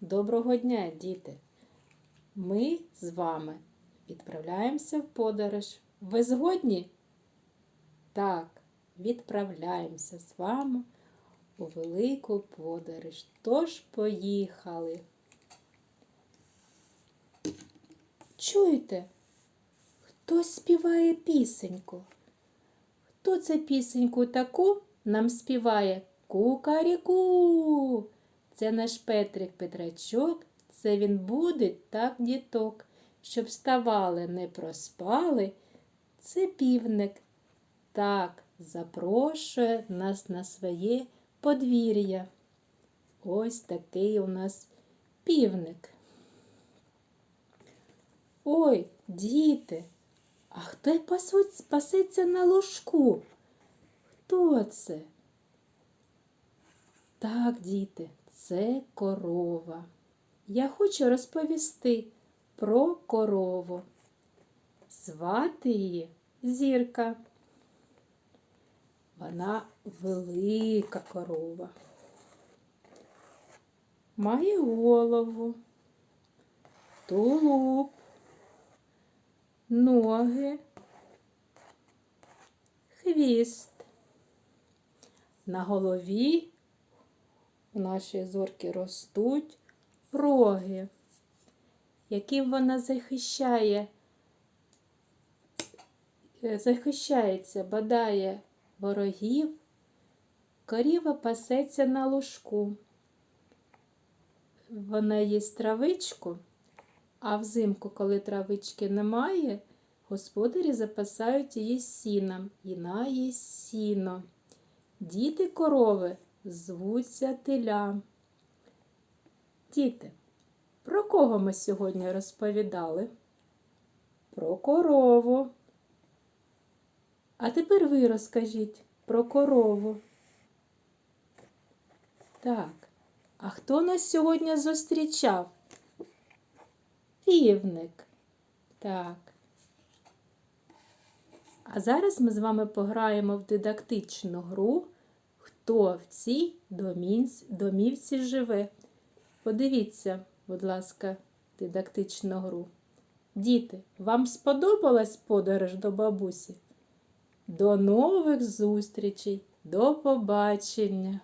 Доброго дня, діти! Ми з вами відправляємося в подорож. Ви згодні? Так, відправляємося з вами у велику подорож. Тож поїхали. Чуєте? Хтось співає пісеньку. Хто це пісеньку таку нам співає? Кукаріку. Це наш Петрик Петрачок, це він буде так діток, щоб вставали, не проспали. Це півник. Так запрошує нас на своє подвір'я. Ось такий у нас півник. Ой, діти, а хто пасеться на ложку? Хто це? Так, діти, це корова. Я хочу розповісти про корову. Звати її Зірка. Вона велика корова. Має голову, тулуб, ноги, хвіст. На голові у нашої зорки ростуть роги, яким вона захищає, е, захищається, бадає ворогів, коріва пасеться на лужку. Вона їсть травичку, а взимку, коли травички немає, господарі запасають її сіном і на їсть сіно. Діти корови звуться теля. Діти, про кого ми сьогодні розповідали? Про корову. А тепер ви розкажіть про корову. Так, а хто нас сьогодні зустрічав? Півник. Так. А зараз ми з вами пограємо в дидактичну гру Хто в цій домівці живе? Подивіться, будь ласка, дидактичну гру. Діти, вам сподобалась подорож до бабусі? До нових зустрічей, до побачення!